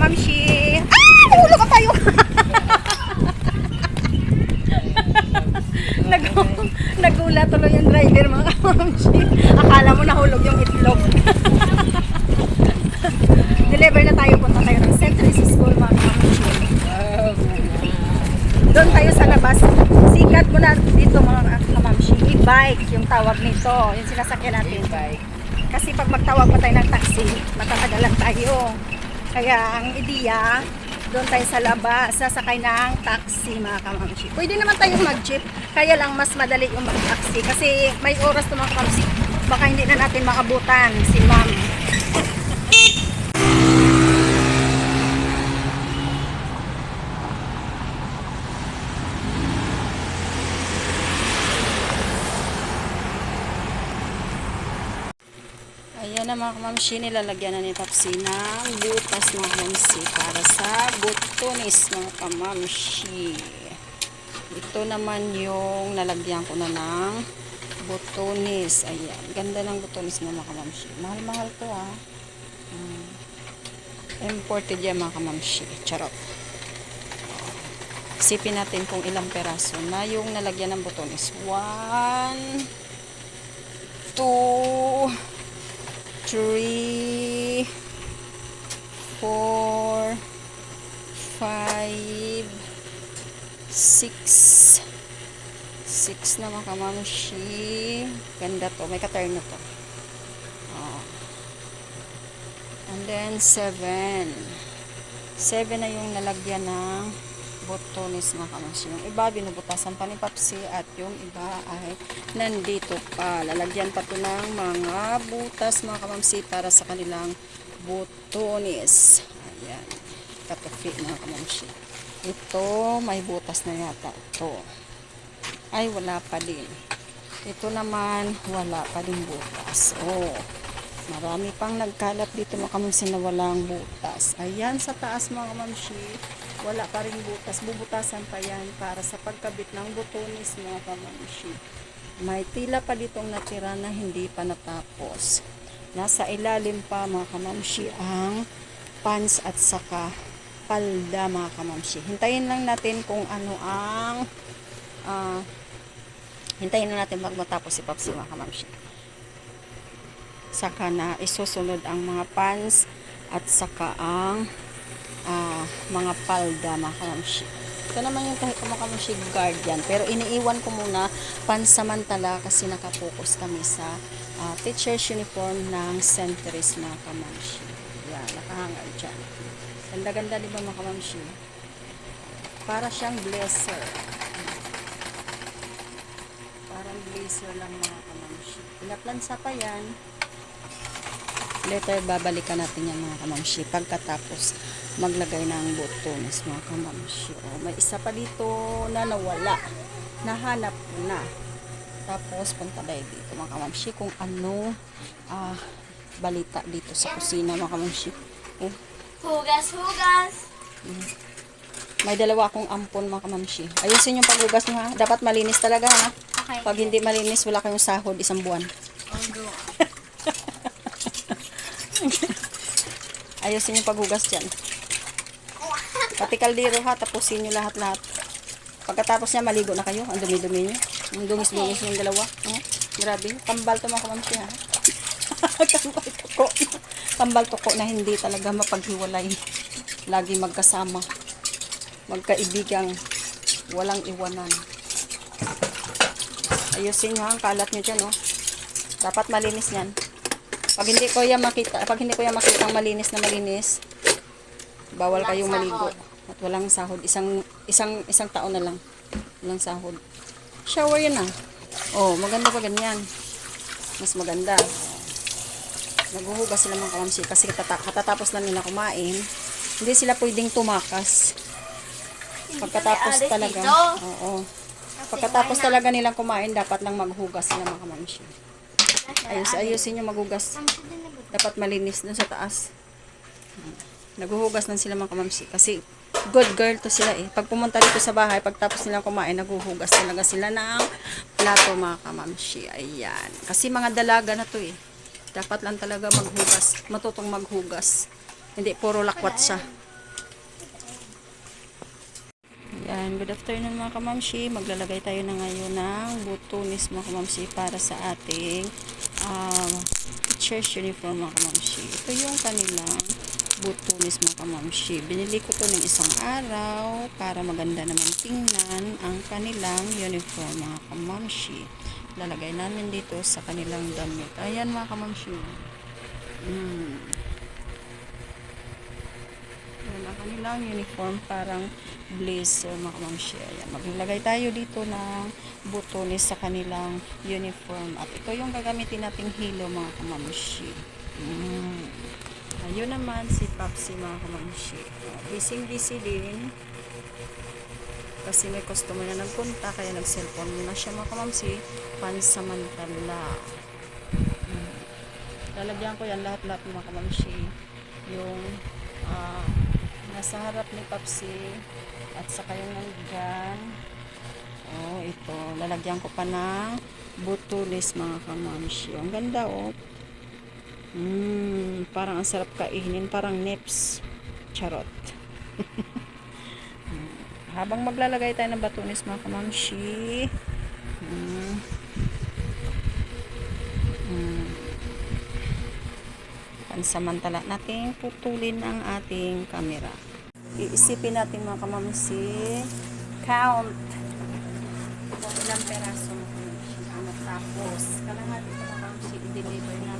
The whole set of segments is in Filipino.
kamamshi. Ah! Nahulog ka tayo. Nag Nagula tuloy yung driver mga kamamshi. Akala mo nahulog yung itlog. Deliver na tayo. Punta tayo ng St. Teresa's School mga kamamshi. Doon tayo sa labas. Sikat mo na dito mga kamamshi. E-bike yung tawag nito. Yung sinasakyan natin. E-bike. Kasi pag magtawag pa tayo ng taxi, matatagalan tayo. Kaya ang ideya, doon tayo sa labas, sasakay ng taxi mga kamamshi. Pwede naman tayong mag-jeep, kaya lang mas madali yung mag-taxi. Kasi may oras to mga kamamshi. Baka hindi na natin makabutan si ma'am. Ayan na mga kamamshi, nilalagyan na ni Papsi ng butas mga kamamshi para sa butonis mga kamamshi. Ito naman yung nalagyan ko na ng butonis. Ayan, ganda ng butonis mga kamamshi. Mahal-mahal to ah. Hmm. Imported yan mga kamamshi. Charot. Isipin natin kung ilang peraso na yung nalagyan ng butonis. One, two, three, four, five, six, six na mga kamamshi. Ganda to. May katarn na to. Oh. And then, seven. Seven na yung nalagyan ng botones mga kamamshi. Yung iba, binubutasan pa ni Papsi at yung iba ay nandito pa. Lalagyan pa to ng mga butas mga kamamsi para sa kanilang botones. Ayan. Katufi mga kamamsi. Ito, may butas na yata. Ito. Ay, wala pa din. Ito naman, wala pa din butas. Oh, marami pang nagkalat dito mga kamamsi na walang butas. Ayan, sa taas mga kamamsi, wala pa rin butas. Bubutasan pa yan para sa pagkabit ng butones mga kamamsi. May tila pa ditong natira na hindi pa natapos. Nasa ilalim pa mga kamamsi ang pants at saka palda mga kamamsi. Hintayin lang natin kung ano ang ah, hintayin na natin pag matapos si Papsi mga kamamsi. Saka na isusunod ang mga pants at saka ang ah, mga palda mga kamamsi. Ito naman yung kahit kamamsi guardian. Pero iniiwan ko muna pansamantala kasi nakapokus kami sa ah, teacher's uniform ng Centris mga kamamsi. Yan, nakahangal dyan. Ganda-ganda di ba mga kamamsi? Para siyang blazer. Parang blazer lang mga kamamsi. Pinaplansa pa yan. Later, babalikan natin yan mga kamamsi. Pagkatapos, maglagay ng butones mga kamamsi. O, may isa pa dito na nawala. Nahanap ko na. Tapos, punta tayo dito mga kamamsi kung ano ah, balita dito sa kusina mga kamamsi. Oh, Hugas, hugas. may dalawa akong ampon mga kamamsi. Ayusin yung paghugas nyo ha. Dapat malinis talaga ha. Okay. Pag hindi malinis, wala kayong sahod isang buwan. Ayusin yung paghugas dyan. Pati kaldero ha, tapusin nyo lahat-lahat. Pagkatapos niya, maligo na kayo. Ang dumi-dumi nyo. Ang dungis-dungis yung dalawa. Oh, grabe. Tambal to mga kamamsi ha. Tambal tuko. Tambal tuko na hindi talaga mapaghiwalay. Lagi magkasama. Magkaibigang walang iwanan. Ayusin nyo ha, ang kalat nyo dyan oh. Dapat malinis yan. Pag hindi ko yan makita, pag hindi ko yan makita malinis na malinis, bawal kayong maligo. At walang sahod. Isang, isang, isang taon na lang. Walang sahod. Shower yan ah. Oh, maganda pa ganyan. Mas maganda. Naghuhugas sila mga kamamsi kasi katata- katatapos na nila kumain. Hindi sila pwedeng tumakas. Pagkatapos talaga. Oo. Pagkatapos talaga nilang kumain, dapat lang maghugas sila mga kamamsi. Ayos, ayusin yung maghugas. Dapat malinis dun sa taas. Naghuhugas lang sila mga kamamsi. Kasi good girl to sila eh. Pag pumunta dito sa bahay, pagtapos nilang kumain, naguhugas talaga sila ng plato mga kamamshi. Ayan. Kasi mga dalaga na to eh. Dapat lang talaga maghugas. Matutong maghugas. Hindi, puro lakwat siya. Ayan. Good afternoon mga kamamshi. Maglalagay tayo na ngayon ng butunis mga kamamshi para sa ating um, teacher's uniform mga kamamshi. Ito yung kanilang butunis mga kamamshi. Binili ko to ng isang araw para maganda naman tingnan ang kanilang uniform mga kamamshi. Lalagay namin dito sa kanilang damit. Ayan mga kamamshi. Mm. Yan ang kanilang uniform parang blazer mga kamamshi. Ayan. Maglagay tayo dito ng butones sa kanilang uniform. At ito yung gagamitin nating hilo mga kamamshi. Mm. Ayun naman si Papsi mga kamamshi. Busy busy din. Kasi may customer na nagpunta kaya nag-cellphone muna siya mga kamamshi. Pansamantala. Mm. Lalagyan ko yan lahat-lahat mga kamamshi. Yung ah, nasa harap ni Papsi at saka yung nandyan oh ito lalagyan ko pa ng butulis mga kamamshi ang ganda oh mm, parang ang sarap kainin parang nips. Charot. Habang maglalagay tayo ng batunis mga kamamshi. Mm, mm, pansamantala nating putulin ang ating camera. Iisipin natin mga kamamsi, count. Kung ilang peraso mga kamamsi ang matapos. Kalahati mga kamamsi, i-deliver ito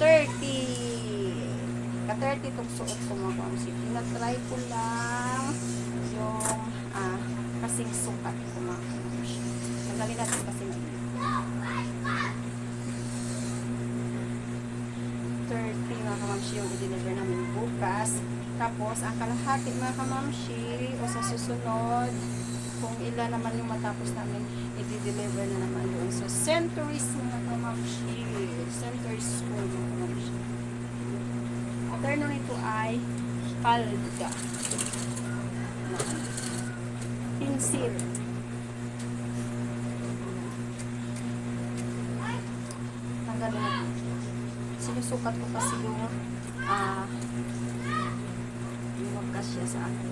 30. Ka-30 itong suot ko mga kamsi. Tinatry ko lang yung ah, kasing sukat ko mga kamsi. Tanggalin natin kasi mainit. 30 mga kamamshi yung i-deliver namin bukas. Tapos, ang kalahati mga kamamshi o sa susunod, kung ilan naman yung matapos namin, i-deliver na naman doon sa Centuries mga kamamshi. Centuries School mga kamamshi. Ang terno nito ay palda. Pinsil. Tanggalin natin sinusukat ko kasi yung ah yung magkasya sa akin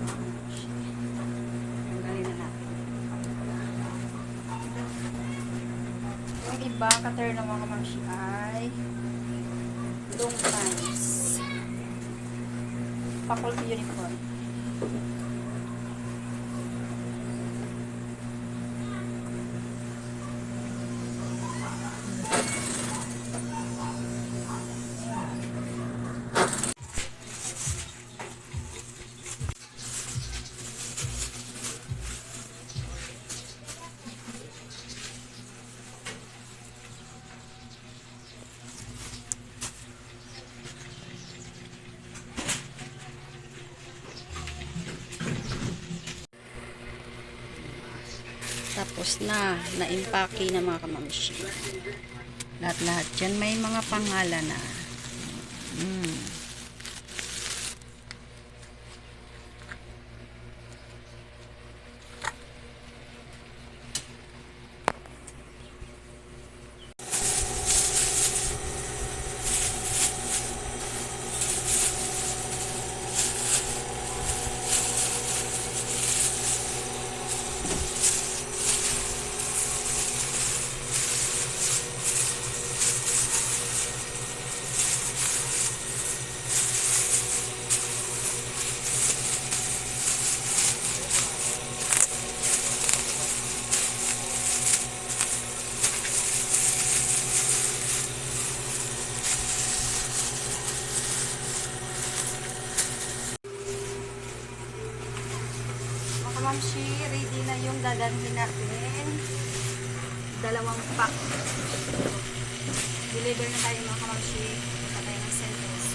tanggalin na natin yung iba kater ng mga mamshi ay long times faculty uniform tapos na na-impake na mga kamamshi lahat-lahat. Dyan may mga pangalan na. Mm. mamshi, ready na yung gaganhin natin. Dalawang pack. Deliver na tayo mga mamshi. Patay ng sentence.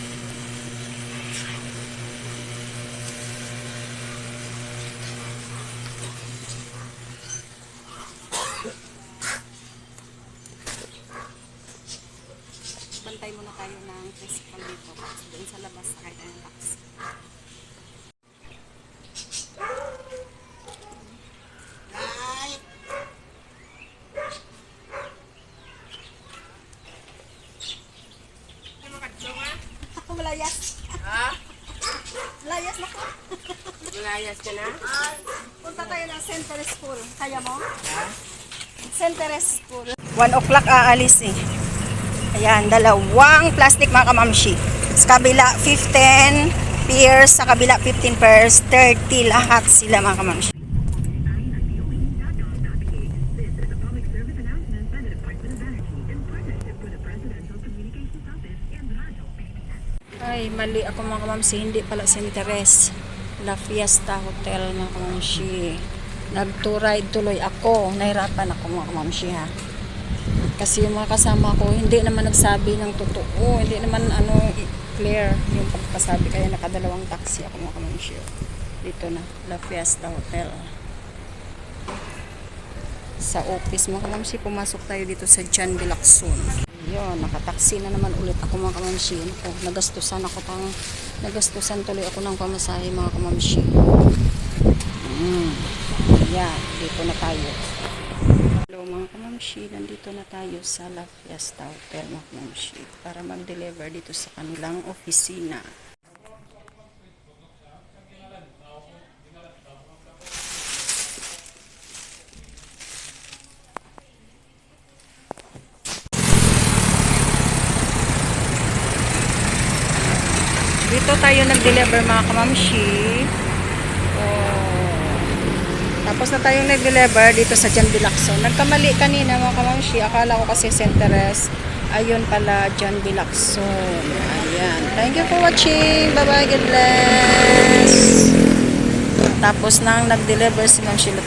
Bantay muna tayo ng principal dito. Doon sa labas, sa kanya ng box. Malayas ka na? Punta tayo ng Center School. Kaya mo? Center School. 1 o'clock aalis eh. Ayan, dalawang plastic mga kamamshi. Sa kabila 15 pairs, sa kabila 15 pairs, 30 lahat sila mga kamamshi. Ay, mali ako mga kamamsi. Hindi pala Sinteres. La Fiesta Hotel mga kamamsi. Nag-touride tuloy ako. Nahirapan ako mga kamamsi ha. Kasi yung mga kasama ko, hindi naman nagsabi ng totoo. Hindi naman ano, clear yung pagkasabi. Kaya nakadalawang taxi ako mga kamamsi. Dito na, La Fiesta Hotel. Sa office mga kamamsi, pumasok tayo dito sa John de Lacson. Yun, nakataksi na naman ulit ako mga kamamsi. Ako, nagastusan ako pang, nagastusan tuloy ako ng pamasahe mga kamamsi. Mm. Yan, dito na tayo. Hello mga kamamsi, nandito na tayo sa La Fiesta Hotel mga kamamsi para mag-deliver dito sa kanilang opisina. Dito tayo nag-deliver mga kamamshi. Oh. Tapos na tayong nag-deliver dito sa John Bilacson. Nagkamali kanina mga kamamshi. Akala ko kasi Centeres. Ayun pala John Bilacson. Ayan. Thank you for watching. Bye-bye. God bless. Tapos nang nag-deliver si Ma'am Sheila.